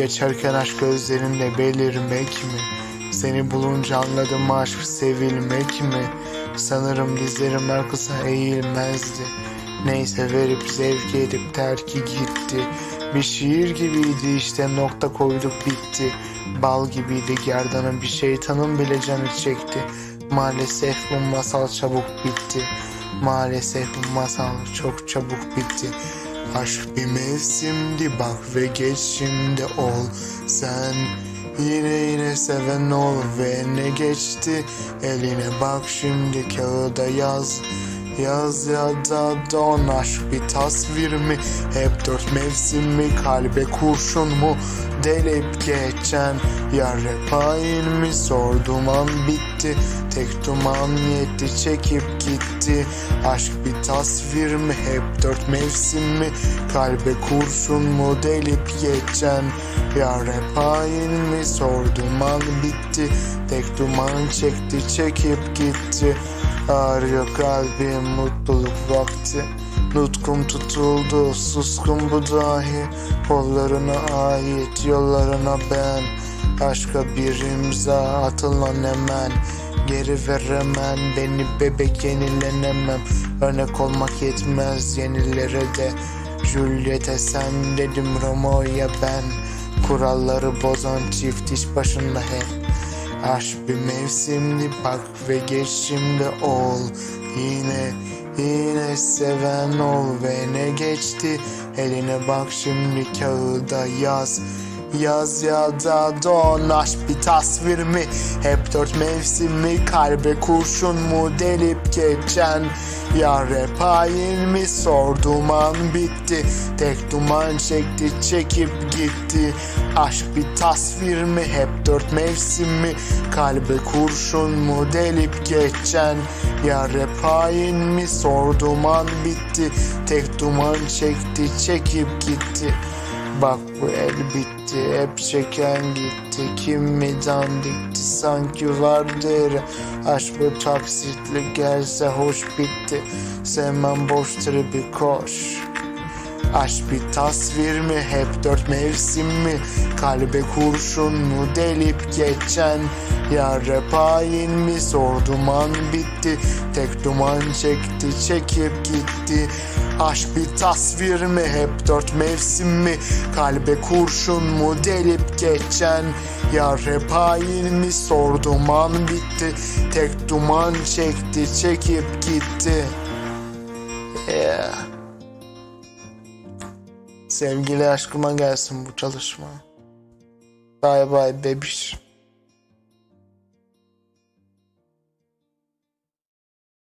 Geçerken aşk gözlerinde belirmek mi? Seni bulunca anladım aşk sevilmek mi? Sanırım dizlerim arkasına eğilmezdi. Neyse verip zevk edip terki gitti. Bir şiir gibiydi işte nokta koyduk bitti. Bal gibiydi gerdanın bir şeytanın bile canı çekti. Maalesef bu masal çabuk bitti. Maalesef bu masal çok çabuk bitti. Aşk bir mevsimdi bak ve geç şimdi ol sen Yine yine seven ol ve ne geçti Eline bak şimdi kağıda yaz Yaz ya da don aşk bir tasvir mi? Hep dört mevsim mi? Kalbe kurşun mu? Delip geçen Yar hain mi sordum an bitti Tek duman yetti çekip gitti. Aşk bir tasvir mi? Hep dört mevsim mi? Kalbe kurşun mu? Delip geçen Yar hep hain mi sordum an bitti Tek duman çekti çekip gitti Ağrıyor kalbim mutluluk vakti. Nutkum tutuldu suskun bu dahi. Kollarına ait yollarına ben. Aşka bir imza atılan hemen. Geri veremem beni bebek yenilenemem. Örnek olmak yetmez yenilere de. Juliet'e sen dedim Romeo'ya ben. Kuralları bozan çift iş başında hep Aşk bir mevsimdi bak ve geç şimdi ol. Yine yine seven ol ve ne geçti? Eline bak şimdi kağıda yaz Yaz ya da don aşk bir tasvir mi? Hep dört mevsim mi? Kalbe kurşun mu delip geçen? Ya rap hain mi? Sor duman bitti. Tek duman çekti çekip gitti. Aşk bir tasvir mi? Hep dört mevsim mi? Kalbe kurşun mu delip geçen? Ya rap hain mi? Sor duman bitti. Tek duman çekti çekip gitti Bak bu el bitti hep çeken gitti. Kim mi dandikti sanki vardır. Aşk bu taksitli gelse hoş bitti. Sevmem boş tribi koş Aşk bir tasvir mi? Hep dört mevsim mi? Kalbe kurşun mu delip geçen? Ya rap hain mi? Sor duman bitti. Tek duman çekti çekip gitti. Aşk bir tasvir mi? Hep dört mevsim mi? Kalbe kurşun mu delip geçen? Ya rap hain mi? Sor duman bitti. Tek duman çekti çekip gitti. Yeah. Sevgili aşkıma gelsin bu çalışma. Bye bye bebiş.